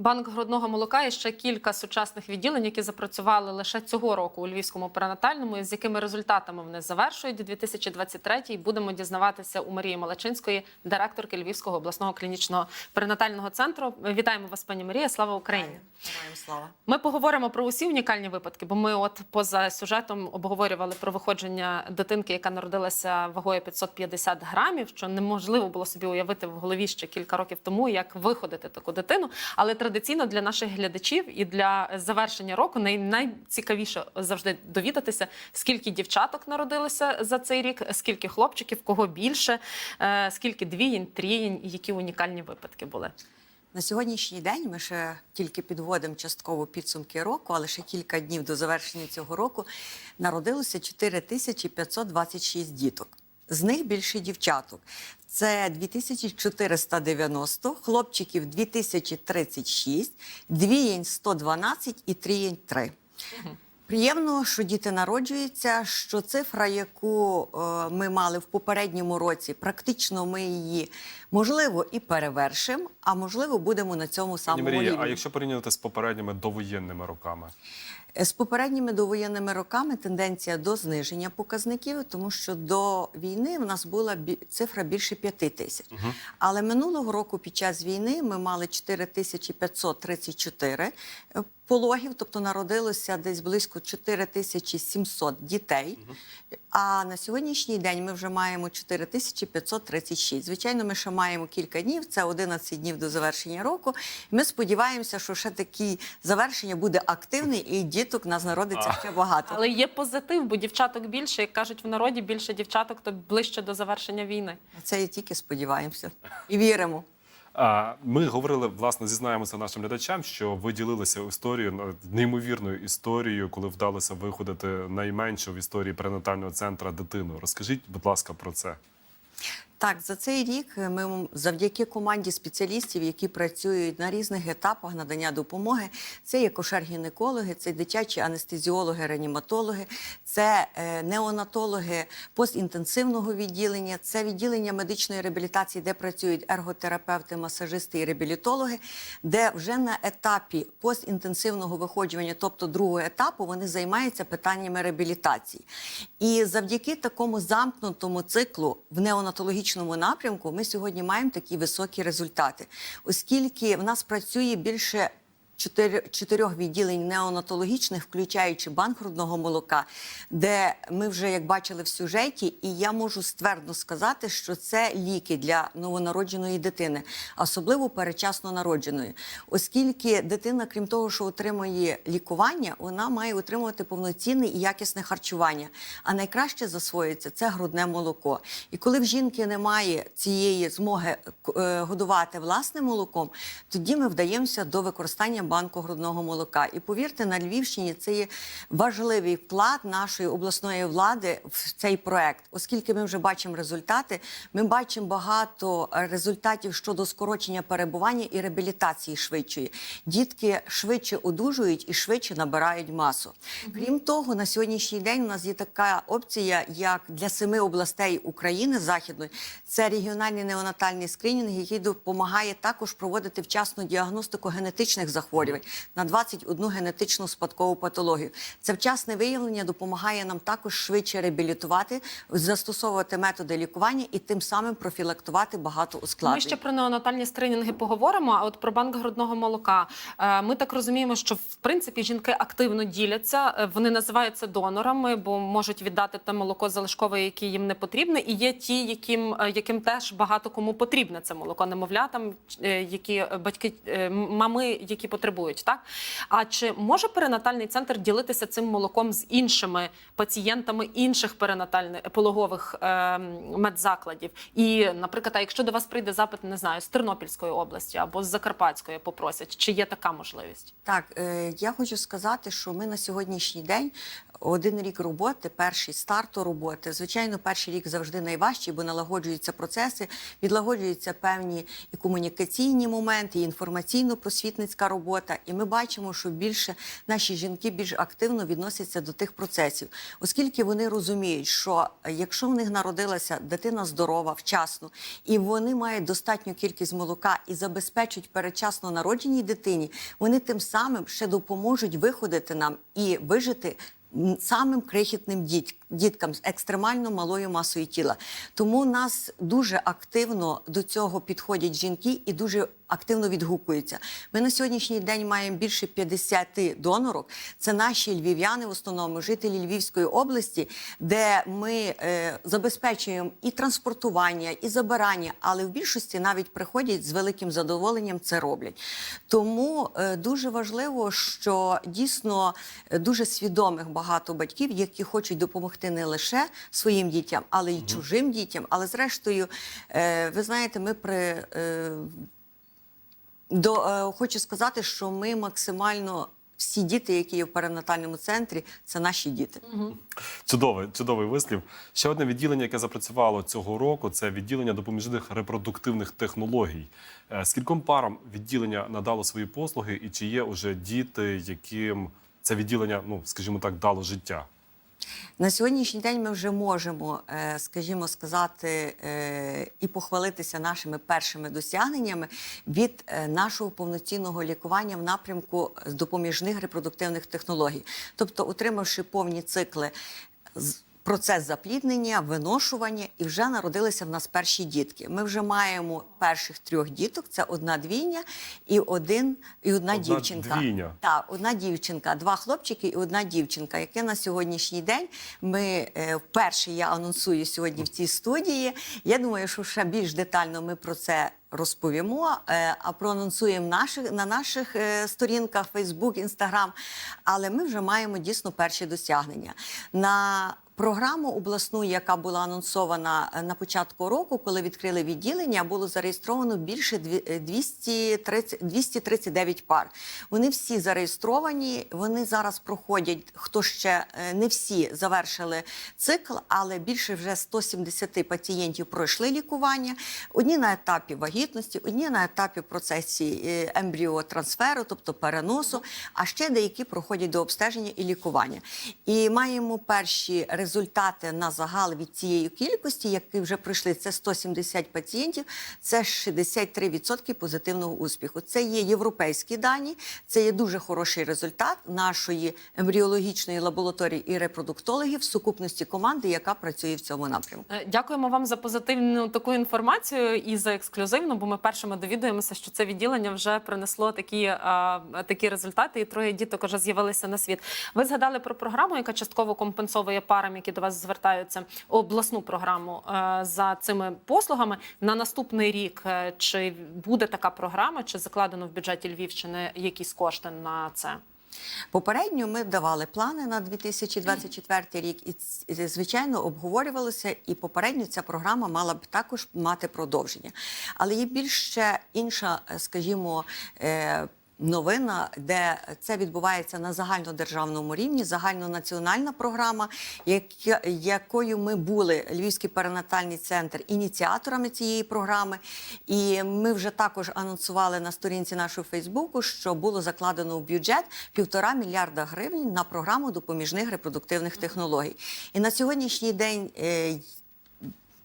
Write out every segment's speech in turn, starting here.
Банк грудного молока і ще кілька сучасних відділень, які запрацювали лише цього року у Львівському перинатальному, і з якими результатами вони завершують 2023 І Будемо дізнаватися у Марії Малачинської, директорки Львівського обласного клінічного перинатального центру. Вітаємо вас, пані Марія. Слава Україні! Слава. Ми поговоримо про усі унікальні випадки, бо ми, от поза сюжетом, обговорювали про виходження дитинки, яка народилася вагою 550 грамів, що неможливо було собі уявити в голові ще кілька років тому, як виходити таку дитину. Але традиційно для наших глядачів і для завершення року най- найцікавіше завжди довідатися, скільки дівчаток народилося за цей рік, скільки хлопчиків, кого більше, е, скільки двієнь, трієнь, які унікальні випадки були. На сьогоднішній день ми ще тільки підводимо частково підсумки року, але ще кілька днів до завершення цього року народилося 4526 діток. З них більше дівчаток. Це 2490, хлопчиків 2036, двієнь 112 і трієнь 3. Приємно, що діти народжуються. Що цифра, яку е, ми мали в попередньому році, практично ми її можливо і перевершимо, а можливо будемо на цьому самому Марія, рівні. а якщо порівняти з попередніми довоєнними роками? Е, З попередніми довоєнними роками тенденція до зниження показників, тому що до війни в нас була цифра більше п'яти тисяч. Але минулого року під час війни ми мали 4534 е, пологів, тобто народилося десь близько 4700 дітей. А на сьогоднішній день ми вже маємо 4536. Звичайно, ми ще маємо кілька днів, це 11 днів до завершення року. Ми сподіваємося, що ще такі завершення буде активний і діток нас народиться ще багато. Але є позитив, бо дівчаток більше, як кажуть в народі, більше дівчаток, то ближче до завершення війни. Це і тільки сподіваємося і віримо. Ми говорили, власне, зізнаємося нашим глядачам, що ви ділилися історією, ну, неймовірною історією, коли вдалося виходити найменшу в історії перинатального центру дитину. Розкажіть, будь ласка, про це. Так, за цей рік ми завдяки команді спеціалістів, які працюють на різних етапах надання допомоги. Це є кошер-гінекологи, це дитячі анестезіологи, реаніматологи, це е, неонатологи постінтенсивного відділення, це відділення медичної реабілітації, де працюють ерготерапевти, масажисти і реабілітологи, де вже на етапі постінтенсивного виходжування, тобто другого етапу, вони займаються питаннями реабілітації. І завдяки такому замкнутому циклу в неонатологічному напрямку ми сьогодні маємо такі високі результати, оскільки в нас працює більше. Чотирьох відділень неонатологічних, включаючи банк грудного молока, де ми вже як бачили в сюжеті, і я можу ствердно сказати, що це ліки для новонародженої дитини, особливо перечасно народженої, оскільки дитина, крім того, що отримує лікування, вона має отримувати повноцінне і якісне харчування. А найкраще засвоюється це грудне молоко. І коли в жінки немає цієї змоги е, годувати власним молоком, тоді ми вдаємося до використання банку грудного молока. І повірте, на Львівщині це є важливий вклад нашої обласної влади в цей проект, оскільки ми вже бачимо результати. Ми бачимо багато результатів щодо скорочення перебування і реабілітації швидшої. Дітки швидше одужують і швидше набирають масу. Крім того, на сьогоднішній день у нас є така опція, як для семи областей України західної. Це регіональний неонатальний скринінг, який допомагає також проводити вчасну діагностику генетичних захворювань на 21 генетичну спадкову патологію. Це вчасне виявлення допомагає нам також швидше реабілітувати, застосовувати методи лікування і тим самим профілактувати багато ускладнень. Ми ще про неонатальні скринінги поговоримо. А от про банк грудного молока. Е, Ми так розуміємо, що в принципі жінки активно діляться. Е, Вони називаються донорами, бо можуть віддати те молоко залишкове, яке їм не потрібне. І є ті, яким, е, яким теж багато кому потрібне це молоко, немовлятам, які батьки, мами, які потребують. Так а чи може перинатальний центр ділитися цим молоком з іншими пацієнтами інших перинатальних пологових е, медзакладів? І, наприклад, а якщо до вас прийде запит, не знаю, з Тернопільської області або з Закарпатської попросять, чи є така можливість? Так, е, я хочу сказати, що ми на сьогоднішній день один рік роботи, перший старту роботи. Звичайно, перший рік завжди найважчий, бо налагоджуються процеси, відлагоджуються певні і комунікаційні моменти, і інформаційно-просвітницька робота. Робота, і ми бачимо, що більше наші жінки більш активно відносяться до тих процесів, оскільки вони розуміють, що якщо в них народилася дитина здорова, вчасно, і вони мають достатню кількість молока і забезпечують передчасно народженій дитині, вони тим самим ще допоможуть виходити нам і вижити самим крихітним діть, діткам з екстремально малою масою тіла. Тому нас дуже активно до цього підходять жінки і дуже активно відгукуються. Ми на сьогоднішній день маємо більше 50 донорок. Це наші львів'яни, в основному жителі Львівської області, де ми е, забезпечуємо і транспортування, і забирання, але в більшості навіть приходять з великим задоволенням це роблять. Тому е, дуже важливо, що дійсно е, дуже свідомих багато батьків, які хочуть допомогти не лише своїм дітям, але й чужим дітям. Але зрештою, е, ви знаєте, ми при е, до е, хочу сказати, що ми максимально всі діти, які є в перинатальному центрі, це наші діти. Чудовий, чудовий вислів. Ще одне відділення, яке запрацювало цього року, це відділення допоміжних репродуктивних технологій. Е, Скільком парам відділення надало свої послуги, і чи є уже діти, яким це відділення, ну скажімо так, дало життя? На сьогоднішній день ми вже можемо, е, скажімо, сказати е, і похвалитися нашими першими досягненнями від е, нашого повноцінного лікування в напрямку з допоміжних репродуктивних технологій, тобто, отримавши повні цикли. Процес запліднення, виношування, і вже народилися в нас перші дітки. Ми вже маємо перших трьох діток: це одна двійня і один і одна, Одна дівчинка. двійня. Так, одна дівчинка, два хлопчики і одна дівчинка, яке на сьогоднішній день ми е, вперше я анонсую сьогодні в цій студії. Я думаю, що ще більш детально ми про це розповімо, е, а проанонсуємо наших, на наших е, сторінках Facebook, Instagram. Але ми вже маємо дійсно перші досягнення. На Програму обласну, яка була анонсована е, на початку року, коли відкрили відділення, було зареєстровано більше дві- е, 230, 239 пар. Вони всі зареєстровані. Вони зараз проходять. Хто ще е, не всі завершили цикл, але більше вже 170 пацієнтів пройшли лікування. Одні на етапі вагітності, одні на етапі процесі е, ембріотрансферу, тобто переносу, а ще деякі проходять до обстеження і лікування. І маємо перші результати на загал від цієї кількості, які вже пройшли. Це 170 пацієнтів, це 63% позитивного успіху. Це є європейські дані, це є дуже хороший результат нашої ембріологічної лабораторії і репродуктологів в сукупності команди, яка працює в цьому напрямку. Е, Дякуємо вам за позитивну таку інформацію і за ексклюзивну, бо ми першими довідуємося, що це відділення вже принесло такі, а, такі результати, і троє діток вже з'явилися на світ. Ви згадали про програму, яка частково компенсовує парам, які до вас звертаються, обласну програму е, за цими послугами. На наступний рік е, чи буде така програма, чи закладено в бюджеті Львівщини якісь кошти на це? Попередньо ми давали плани на 2024 рік, і звичайно обговорювалося. І попередньо ця програма мала б також мати продовження. Але є більш ще інша, е, скажімо. Е, Новина, де це відбувається на загальнодержавному рівні, загальнонаціональна програма, якою ми були Львівський перинатальний центр ініціаторами цієї програми. І ми вже також анонсували на сторінці нашого Фейсбуку, що було закладено в бюджет півтора мільярда гривень на програму допоміжних репродуктивних технологій. І на сьогоднішній день.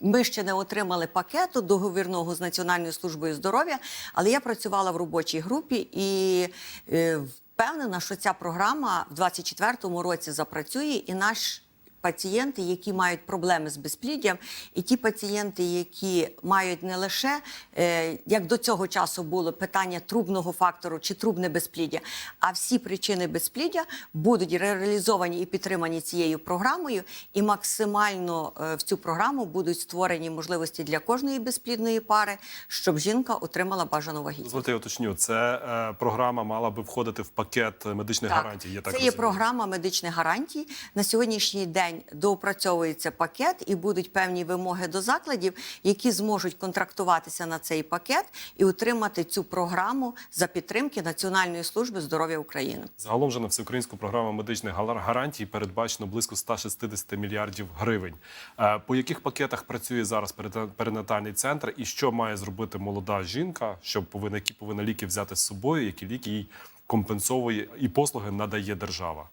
Ми ще не отримали пакету договірного з Національною службою здоров'я, але я працювала в робочій групі і е, впевнена, що ця програма в 2024 році запрацює, і наш пацієнти, які мають проблеми з безпліддям, і ті пацієнти, які мають не лише е, як до цього часу було питання трубного фактору чи трубне безпліддя, а всі причини безпліддя будуть реалізовані і підтримані цією програмою, і максимально е, в цю програму будуть створені можливості для кожної безплідної пари, щоб жінка отримала бажану вагітність. Дозвольте, я уточню. Це е, програма мала би входити в пакет медичних гарантій. Я так це є програма медичних гарантій. На сьогоднішній день доопрацьовується пакет, і будуть певні вимоги до закладів, які зможуть контрактуватися на цей пакет і отримати цю програму за підтримки Національної служби здоров'я України. Загалом вже на всеукраїнську програму медичних гарантій передбачено близько 160 мільярдів гривень. Е, По яких пакетах працює зараз перинатальний центр, і що має зробити молода жінка, що повинна які повинна ліки взяти з собою, які ліки їй компенсовує і послуги надає держава?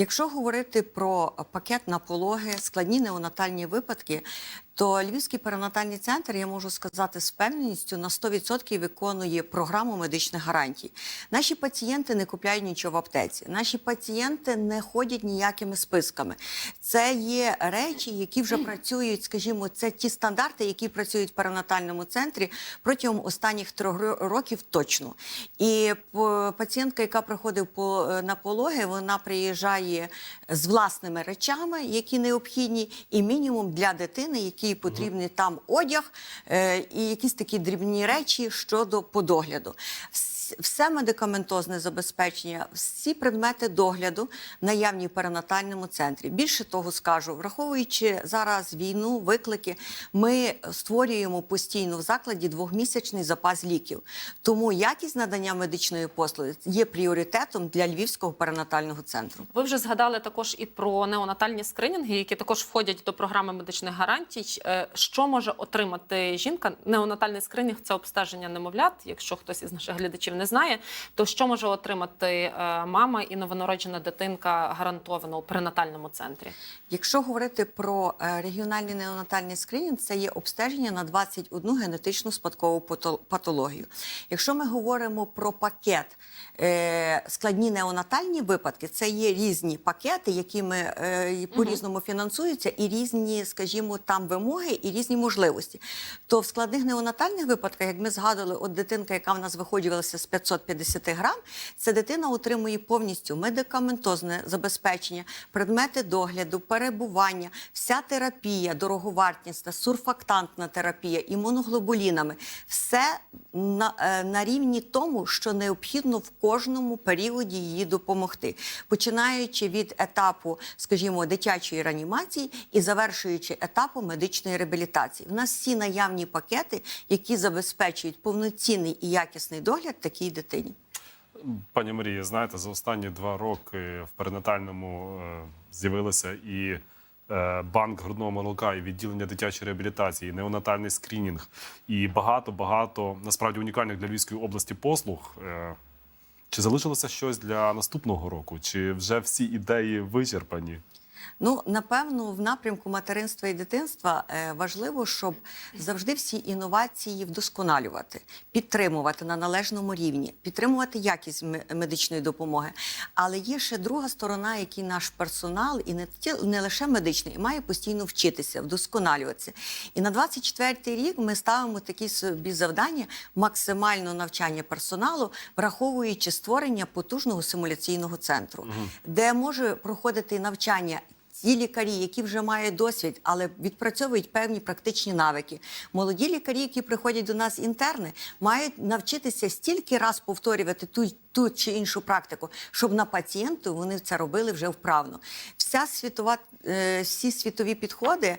Якщо говорити про пакет на пологи, складні неонатальні випадки, то Львівський перинатальний центр, я можу сказати з впевненістю, на 100% виконує програму медичних гарантій. Наші пацієнти не купляють нічого в аптеці. Наші пацієнти не ходять ніякими списками. Це є речі, які вже працюють, скажімо, це ті стандарти, які працюють в перинатальному центрі протягом останніх трьох років точно. І пацієнтка, яка приходить по, на пологи, вона приїжджає з власними речами, які необхідні, і мінімум для дитини, якій потрібний там одяг е, і якісь такі дрібні речі щодо подогляду. Вс- Все медикаментозне забезпечення, всі предмети догляду наявні в перинатальному центрі. Більше того скажу, враховуючи зараз війну, виклики, ми створюємо постійно в закладі двохмісячний запас ліків. Тому якість надання медичної послуги є пріоритетом для Львівського перинатального центру. Ви вже згадали також і про неонатальні скринінги, які також входять до програми медичних гарантій. Е, Що може отримати жінка? Неонатальний скринінг це обстеження немовлят. Якщо хтось із наших глядачів не знає, то що може отримати е, мама і новонароджена дитинка гарантовано у перинатальному центрі? Якщо говорити про е, регіональний неонатальний скринінг, це є обстеження на 21 генетичну спадкову пато- патологію. Якщо ми говоримо про пакет е, складні неонатальні випадки, це є різні пакети, які ми е, по-різному фінансуються, і різні, скажімо, там вимоги і різні можливості. То в складних неонатальних випадках, як ми згадували, от дитинка, яка в нас виходжувалася з 550 грам, ця дитина отримує повністю медикаментозне забезпечення, предмети догляду, перебування, вся терапія дороговартісна, сурфактантна терапія, імуноглобулінами, все на, е, на рівні тому, що необхідно в кожному періоді її допомогти, починаючи від етапу, скажімо, дитячої реанімації і завершуючи етапом медичної реабілітації. У нас всі наявні пакети, які забезпечують повноцінний і якісний догляд такій дитині. Пані Марія, знаєте, за останні два роки в перинатальному е, з'явилися і е, банк грудного молока, і відділення дитячої реабілітації, і неонатальний скринінг, і багато багато насправді унікальних для Львівської області послуг. Е, Чи залишилося щось для наступного року? Чи вже всі ідеї вичерпані? Ну, напевно, в напрямку материнства і дитинства е, важливо, щоб завжди всі інновації вдосконалювати, підтримувати на належному рівні, підтримувати якість медичної допомоги. Але є ще друга сторона, який наш персонал, і не, не лише медичний, має постійно вчитися, вдосконалюватися. І на 24-й рік ми ставимо такі собі завдання максимального навчання персоналу, враховуючи створення потужного симуляційного центру, де може проходити навчання ті лікарі, які вже мають досвід, але відпрацьовують певні практичні навики. Молоді лікарі, які приходять до нас інтерни, мають навчитися стільки раз повторювати ту, ту чи іншу практику, щоб на пацієнту вони це робили вже вправно. Вся світова, е, всі світові підходи.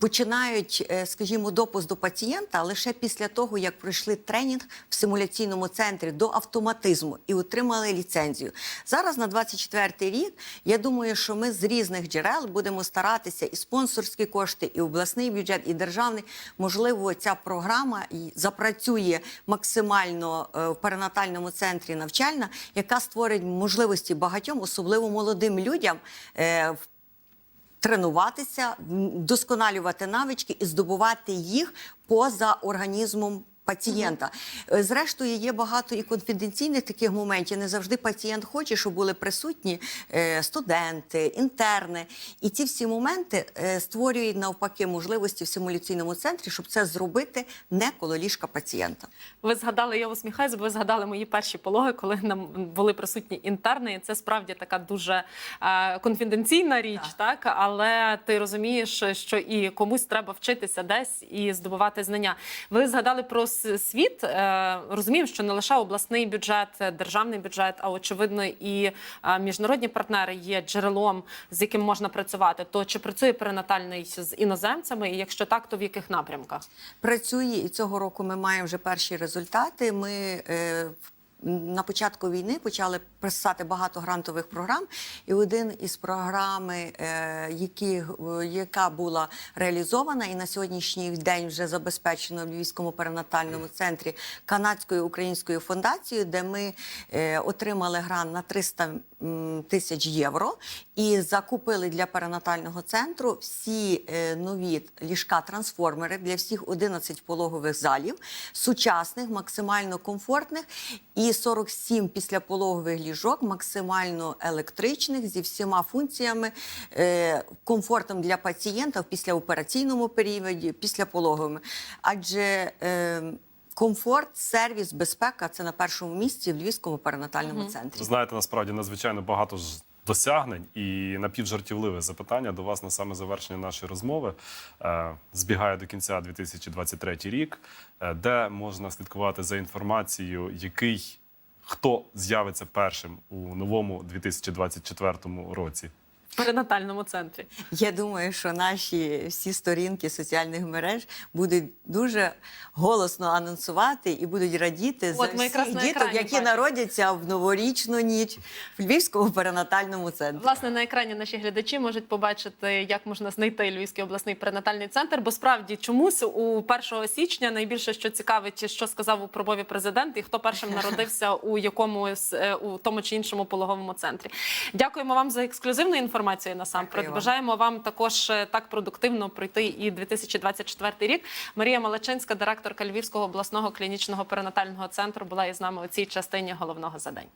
Починають, е, скажімо, допуск до пацієнта лише після того, як пройшли тренінг в симуляційному центрі до автоматизму і отримали ліцензію. Зараз на 24-й рік я думаю, що ми з різних джерел будемо старатися і спонсорські кошти, і обласний бюджет, і державний. Можливо, ця програма запрацює максимально е, в перинатальному центрі навчальна, яка створить можливості багатьом, особливо молодим людям. е, в тренуватися, досконалювати навички і здобувати їх поза організмом. Пацієнта Е, зрештою є багато і конфіденційних таких моментів. Не завжди пацієнт хоче, щоб були присутні е, студенти, інтерни. І ці всі моменти е, створюють навпаки можливості в симуляційному центрі, щоб це зробити не коло ліжка пацієнта. Ви згадали, я усміхаюсь, бо ви згадали мої перші пологи, коли нам були присутні інтерни. І це справді така дуже конфіденційна річ, так. але ти розумієш, що і комусь треба вчитися десь і здобувати знання. Ви згадали про світ. розумів, розуміємо, що не лише обласний бюджет, е, державний бюджет, а очевидно, і е, міжнародні партнери є джерелом, з яким можна працювати. То чи працює перинатальний з іноземцями? І якщо так, то в яких напрямках? Працює і цього року ми маємо вже перші результати. Ми е, на початку війни почали писати багато грантових програм, і один із програми, е, які, е, яка була реалізована, і на сьогоднішній день вже забезпечено в Львівському перинатальному центрі канадською українською фундацією, де ми е, отримали грант на 300 тисяч євро і закупили для перинатального центру всі нові ліжка-трансформери для всіх 11 пологових залів, сучасних, максимально комфортних, і 47 післяпологових ліжок, максимально електричних, зі всіма функціями, е, комфортом для пацієнта в післяопераційному періоді, післяпологовими. Адже е, комфорт, сервіс, безпека це на першому місці в Львівському перинатальному центрі. Знаєте, насправді надзвичайно багато ж досягнень і напівжартівливе запитання до вас на саме завершення нашої розмови. Е, збігає до кінця 2023 рік, е, де можна слідкувати за інформацією, який хто з'явиться першим у новому 2024 році. Перинатальному центрі. Я думаю, що наші всі сторінки соціальних мереж будуть дуже голосно анонсувати і будуть радіти От, за всіх на діток, які бачимо. народяться в новорічну ніч в Львівському перинатальному центрі. Власне, на екрані наші глядачі можуть побачити, як можна знайти Львівський обласний перинатальний центр. Бо справді чомусь у 1 січня найбільше що цікавить, що сказав у промові президент, і хто першим народився у якомусь е, у тому чи іншому пологовому центрі. Дякуємо вам за ексклюзивну інформацію. Насамперед Дякую бажаємо вам також е, так продуктивно пройти і 2024 рік. Марія Малачинська, директорка Львівського обласного клінічного перинатального центру, була із нами у цій частині головного задання.